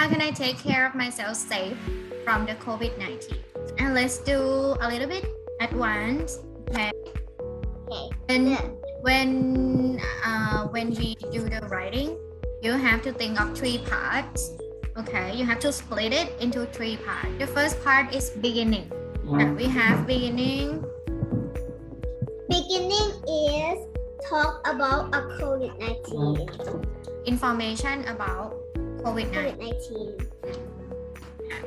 How can I take care of myself safe from the COVID-19? And let's do a little bit at once. Okay. Okay. When Yeah. when uh, when we do the writing, you have to think of three parts. Okay, you have to split it into three parts. The first part is beginning. Uh, We have beginning. Beginning is talk about a COVID-19. information about COVID-19. COVID-19.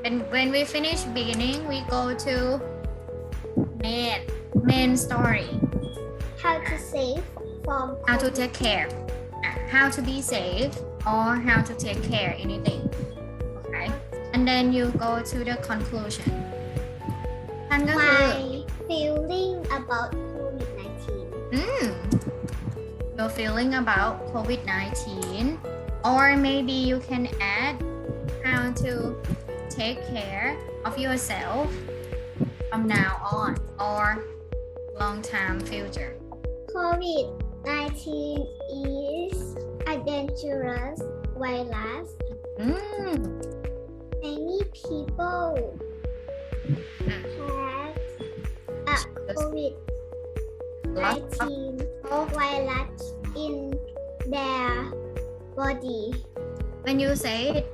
And when we finish beginning, we go to main main story. How to save from How to take care. Uh, How to be safe or how to take care anything. Okay. And then you go to the conclusion. ท่านก็คือ my feeling about COVID-19. mm, your feeling about COVID-19 or maybe you can add how to take care of yourself from now on or long time future. COVID-19 is a dangerous virus. mm, Many people have a COVID-19 virus body. when you say it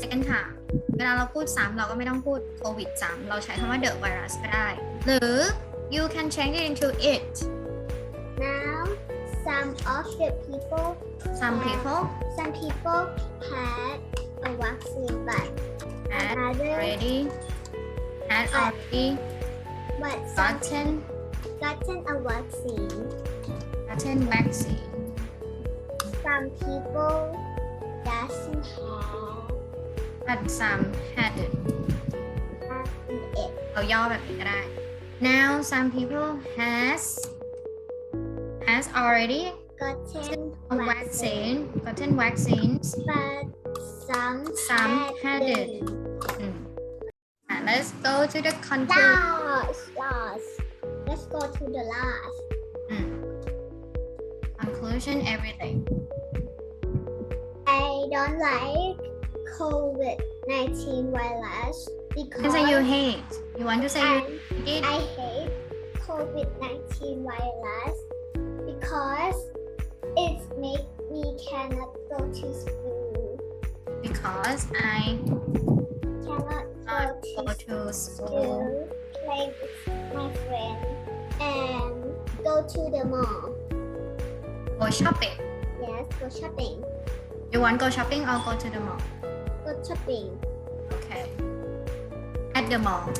second time เวลาเราพูดซ้ำเราก็ไม่ต้องพูดโควิดซ้ำเราใช้คำว่า the virus ก็ได้ หรือ you can change it into it Now, some of the people, some people some people had a vaccine, but had others, already had already but some gotten gotten a vaccine. gotten vaccine Some people doesn't have but some hadn't it. เราย่อแบบนี้ก็ได้ now some people has has already Gotten a vaccine gotten vaccines but some Some hadn't. Mm. Uh, let's go to the conclusion. Last, last. Let's go to the last. Conclusion everything. I don't like COVID-19 virus You because say you hate. You want to say you I, hate? I hate COVID-19 virus because it make me cannot go to school. because I Cannot not go go to to school. school, play with my friend, and go to the mall. Go shopping. Yes, go shopping. You want go shopping or go to the mall? Go shopping. Okay. At the mall.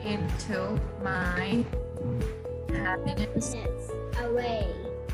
It took my happiness away.